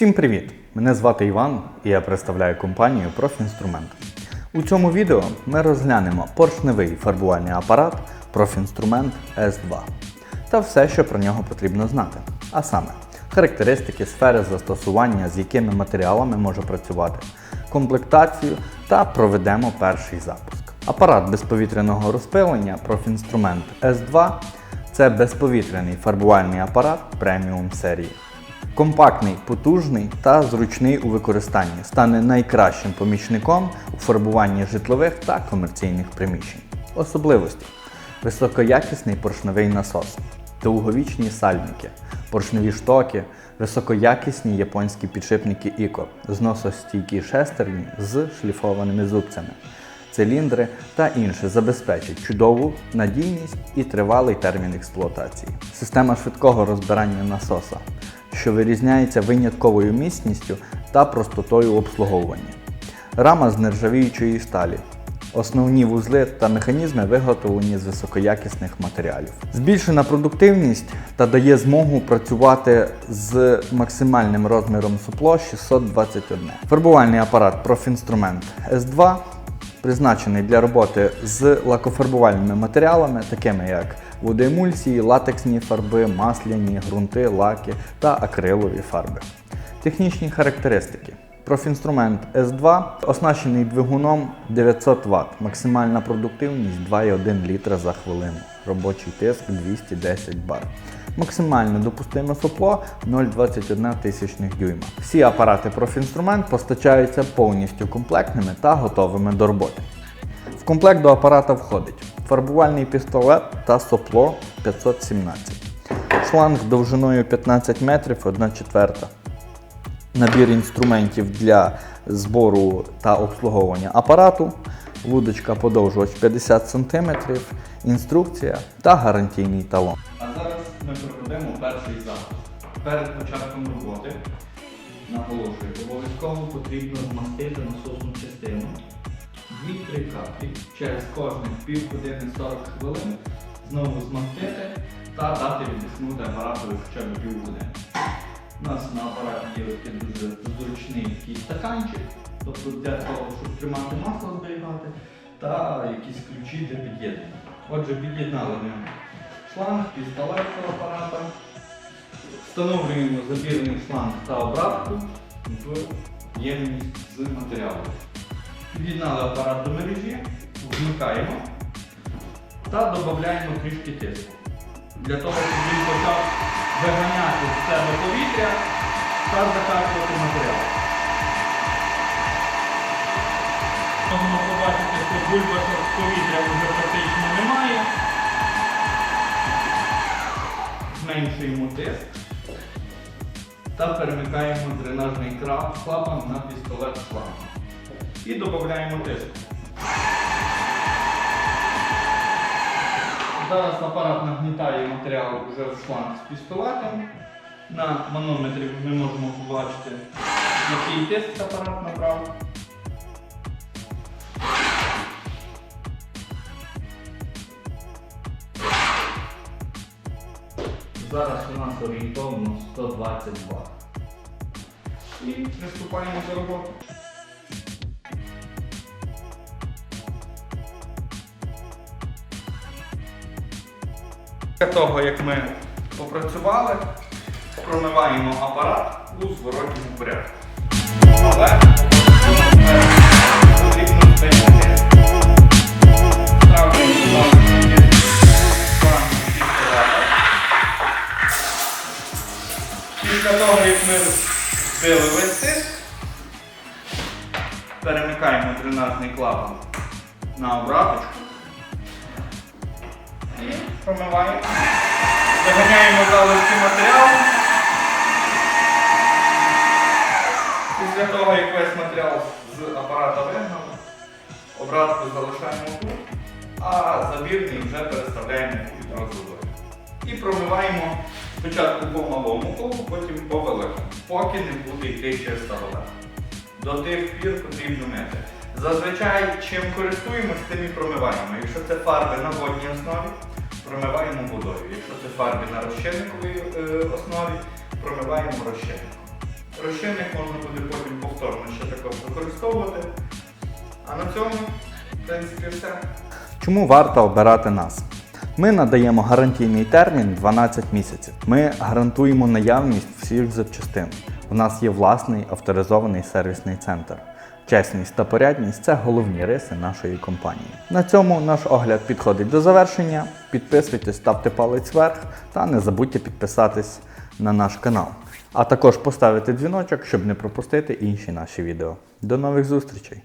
Всім привіт! Мене звати Іван і я представляю компанію Профінструмент. У цьому відео ми розглянемо поршневий фарбувальний апарат Профінструмент S2 та все, що про нього потрібно знати. А саме, характеристики, сфери застосування, з якими матеріалами може працювати, комплектацію та проведемо перший запуск. Апарат безповітряного розпилення Профінструмент S2 це безповітряний фарбувальний апарат преміум серії. Компактний, потужний та зручний у використанні. Стане найкращим помічником у фарбуванні житлових та комерційних приміщень. Особливості: високоякісний поршневий насос, довговічні сальники, поршневі штоки, високоякісні японські підшипники ICO, зносостійкі шестерні з шліфованими зубцями циліндри та інше забезпечить чудову надійність і тривалий термін експлуатації. Система швидкого розбирання насоса, що вирізняється винятковою міцністю та простотою обслуговування. Рама з нержавіючої сталі. Основні вузли та механізми виготовлені з високоякісних матеріалів. Збільшена продуктивність та дає змогу працювати з максимальним розміром супло 621. Фарбувальний апарат Профінструмент S2 призначений для роботи з лакофарбувальними матеріалами, такими як водоемульсії, латексні фарби, масляні, ґрунти, лаки та акрилові фарби. Технічні характеристики. Профінструмент S2 оснащений двигуном 900 Вт, максимальна продуктивність 2,1 літра за хвилину, робочий тиск 210 бар. Максимально допустиме сопло 0,21 тисячних дюйма. Всі апарати профінструмент постачаються повністю комплектними та готовими до роботи. В комплект до апарата входить фарбувальний пістолет та сопло 517, шланг довжиною 15 метрів 1 четверта, набір інструментів для збору та обслуговування апарату, вудочка подовжувач 50 см, інструкція та гарантійний талон. Ми проведемо перший запуск. Перед початком роботи, наголошую, обов'язково потрібно змастити насосну частину 2-3 каплі через кожних півгодини 40 хвилин знову змастити та дати віддихнути апаратові хоча б півгодини. У нас на апараті є такий дуже зручний стаканчик, тобто для того, щоб тримати масло зберігати, та якісь ключі для під'єднання. Отже, під'єднали ми шланг, пістолет до апарата. Встановлюємо забірний шланг та обратку в ємність з матеріалом. Під'єднали апарат до мережі, вмикаємо та додаємо трішки тиску. Для того, щоб він почав виганяти з себе повітря та закачувати матеріал. Можемо побачити, що бульбашок повітря вже практично Зменшуємо тиск та перемикаємо дренажний клапан на пістолет шлангу. І додаємо тиск. Зараз апарат нагнітає матеріал вже в шланг з пістолетом. На манометрі ми можемо побачити, який тиск апарат набрав. Зараз у нас орієнтовно 122. І приступаємо до роботи. Після того, як ми попрацювали, промиваємо апарат у зворотньому порядку. Після того, як ми збили весь тиск, перемикаємо дренажний клапан на обраточку і промиваємо. Заганяємо залишки матеріалу. Після того, як весь матеріал з апарата вигнали, обратку залишаємо тут, а забірний вже переставляємо у відро. І промиваємо спочатку по малому колу, потім по великому, поки не буде йти чиста вода. До тих пір потрібно мити. Зазвичай чим користуємось, тим і промиваємо. Якщо це фарби на водній основі, промиваємо водою. Якщо це фарби на розчинниковій е, основі, промиваємо розчинником. Розчинник можна буде потім повторно ще також використовувати. А на цьому, в принципі, все. Чому варто обирати нас? Ми надаємо гарантійний термін 12 місяців. Ми гарантуємо наявність всіх запчастин. У нас є власний авторизований сервісний центр. Чесність та порядність це головні риси нашої компанії. На цьому наш огляд підходить до завершення. Підписуйтесь, ставте палець вверх та не забудьте підписатись на наш канал. А також поставити дзвіночок, щоб не пропустити інші наші відео. До нових зустрічей!